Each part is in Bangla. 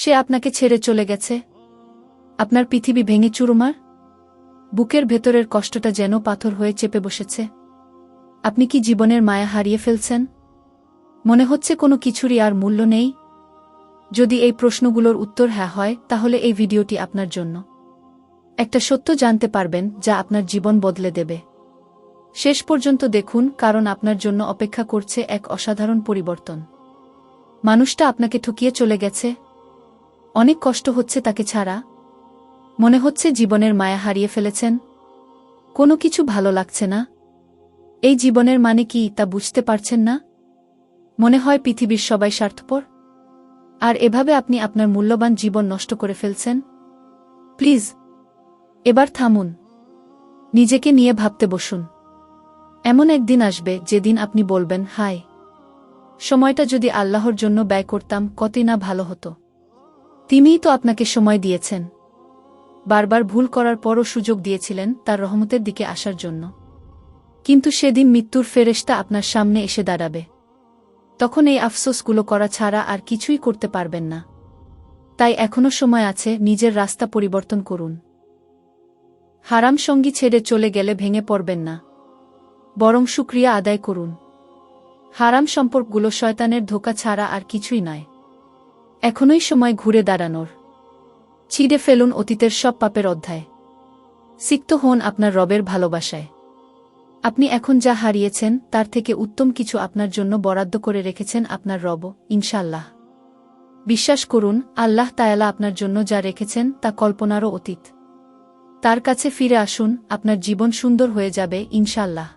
সে আপনাকে ছেড়ে চলে গেছে। আপনার পৃথিবী ভেঙে চুরমার। বুকের ভেতরের কষ্টটা যেন পাথর হয়ে চেপে বসেছে। আপনি কি জীবনের মায়া হারিয়ে ফেলছেন? মনে হচ্ছে কোনো কিছুরই আর মূল্য নেই। যদি এই প্রশ্নগুলোর উত্তর হ্যাঁ হয়, তাহলে এই ভিডিওটি আপনার জন্য। একটা সত্য জানতে পারবেন, যা আপনার জীবন বদলে দেবে। শেষ পর্যন্ত দেখুন, কারণ আপনার জন্য অপেক্ষা করছে এক অসাধারণ পরিবর্তন। মানুষটা আপনাকে ঠকিয়ে চলে গেছে। অনেক কষ্ট হচ্ছে তাকে ছাড়া। মনে হচ্ছে জীবনের মায়া হারিয়ে ফেলেছেন। কোনো কিছু ভালো লাগছে না। এই জীবনের মানে কি তা বুঝতে পারছেন না? মনে হয় পৃথিবীর সবাই স্বার্থপর। আর এভাবে আপনি আপনার মূল্যবান জীবন নষ্ট করে ফেলছেন। প্লিজ, এবার থামুন। নিজেকে নিয়ে ভাবতে বসুন। এমন একদিন আসবে যেদিন আপনি বলবেন, হায়, সময়টা যদি আল্লাহর জন্য ব্যয় করতাম, কতই না ভালো হতো। তিনিই তো আপনাকে সময় দিয়েছেন। বারবার ভুল করার পরও সুযোগ দিয়েছিলেন তার রহমতের দিকে আসার জন্য। কিন্তু সেদিন মৃত্যুর ফেরেশতা আপনার সামনে এসে দাঁড়াবে। তখন এই আফসোসগুলো করা ছাড়া আর কিছুই করতে পারবেন না। তাই এখনও সময় আছে নিজের রাস্তা পরিবর্তন করুন। হারাম সঙ্গী ছেড়ে চলে গেলে ভেঙে পড়বেন না। বরং সুক্রিয়া আদায় করুন। হারাম সম্পর্কগুলো শয়তানের ধোকা ছাড়া আর কিছুই নয়। এখনই সময় ঘুরে দাঁড়ানোর। ছিঁড়ে ফেলুন অতীতের সব পাপের অধ্যায়। সিক্ত হন আপনার রবের ভালোবাসায়। আপনি এখন যা হারিয়েছেন, তার থেকে উত্তম কিছু আপনার জন্য বরাদ্দ করে রেখেছেন আপনার রব ইনশাল্লাহ বিশ্বাস করুন, আল্লাহ তায়ালা আপনার জন্য যা রেখেছেন, তা কল্পনারও অতীত। তার কাছে ফিরে আসুন, আপনার জীবন সুন্দর হয়ে যাবে ইনশাল্লাহ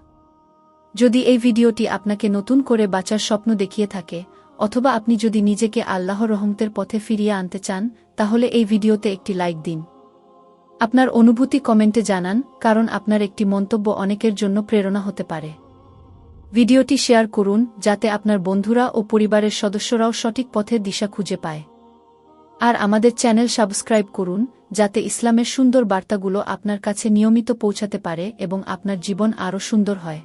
যদি এই ভিডিওটি আপনাকে নতুন করে বাঁচার স্বপ্ন দেখিয়ে থাকে অথবা আপনি যদি নিজেকে আল্লাহ রহমতের পথে ফিরিয়ে আনতে চান, তাহলে এই ভিডিওতে একটি লাইক দিন। আপনার অনুভূতি কমেন্টে জানান, কারণ আপনার একটি মন্তব্য অনেকের জন্য প্রেরণা হতে পারে। ভিডিওটি শেয়ার করুন, যাতে আপনার বন্ধুরা ও পরিবারের সদস্যরাও সঠিক পথের দিশা খুঁজে পায়। আর আমাদের চ্যানেল সাবস্ক্রাইব করুন, যাতে ইসলামের সুন্দর বার্তাগুলো আপনার কাছে নিয়মিত পৌঁছাতে পারে এবং আপনার জীবন আরও সুন্দর হয়।